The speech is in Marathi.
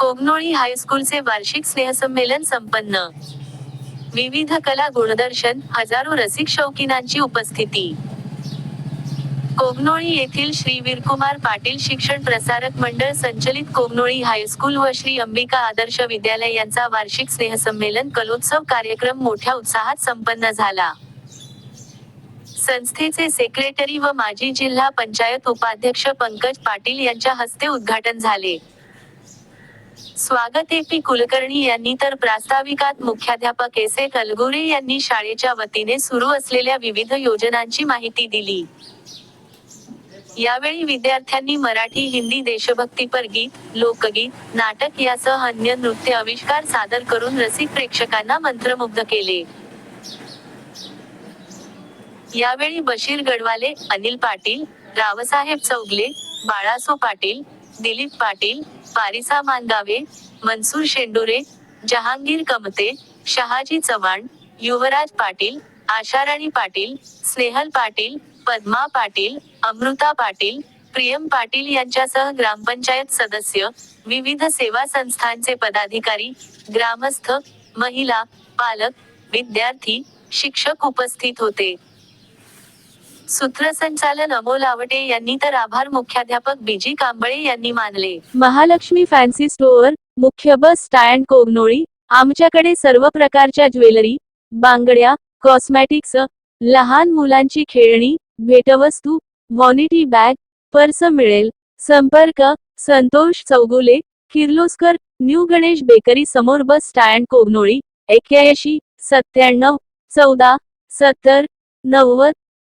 कोगनोळी हायस्कूलचे वार्षिक स्नेहसंमेलन संपन्न. विविध कला गुणदर्शन हजारो रसिक शौकीनांची उपस्थिती. कोगनोळी येथील श्री वीरकुमार पाटील शिक्षण प्रसारक मंडळ संचलित कोगनोळी हायस्कूल व श्री अंबिका आदर्श विद्यालय यांचा वार्षिक स्नेहसंमेलन कलोत्सव कार्यक्रम मोठ्या उत्साहात संपन्न झाला. संस्थेचे सेक्रेटरी व माजी जिल्हा पंचायत उपाध्यक्ष पंकज पाटील यांच्या हस्ते उद्घाटन झाले. स्वागत ए पी कुलकर्णी यांनी तर प्रास्ताविकात मुख्याध्यापक एस ए कलगुरे यांनी शाळेच्या वतीने सुरू असलेल्या विविध योजनांची माहिती दिली. यावेळी विद्यार्थ्यांनी मराठी हिंदी देशभक्तीपर गीत लोकगीत नाटक यासह अन्य नृत्य आविष्कार सादर करून रसिक प्रेक्षकांना मंत्रमुग्ध केले. यावेळी बशीर गडवाले अनिल पाटील रावसाहेब चौगले बाळासो पाटील दिलीप पाटील पारिसा मानगावे मनसूर शेंडुरे जहांगीर कमते शहाजी चव्हाण युवराज पाटील आशाराणी पाटील स्नेहल पाटील पद्मा पाटील अमृता पाटील प्रियम पाटील यांच्यासह ग्रामपंचायत सदस्य विविध सेवा संस्थांचे पदाधिकारी ग्रामस्थ महिला पालक विद्यार्थी शिक्षक उपस्थित होते. सूत्रसंचालन अमोल आवटे यांनी तर आभार मुख्याध्यापक बीजी कांबळे यांनी मानले. महालक्ष्मी फॅन्सी स्टोअर मुख्य बस स्टँड कोगनोळी आमच्याकडे सर्व प्रकारच्या ज्वेलरी बांगड्या कॉस्मॅटिक्स लहान मुलांची खेळणी भेटवस्तू व्हॉनिटी बॅग पर्स मिळेल संपर्क संतोष चौगुले किर्लोस्कर न्यू गणेश बेकरी समोर बस स्टँड कोगनोळी एक्क्याऐंशी सत्त्याण्णव चौदा सत्तर नव्वद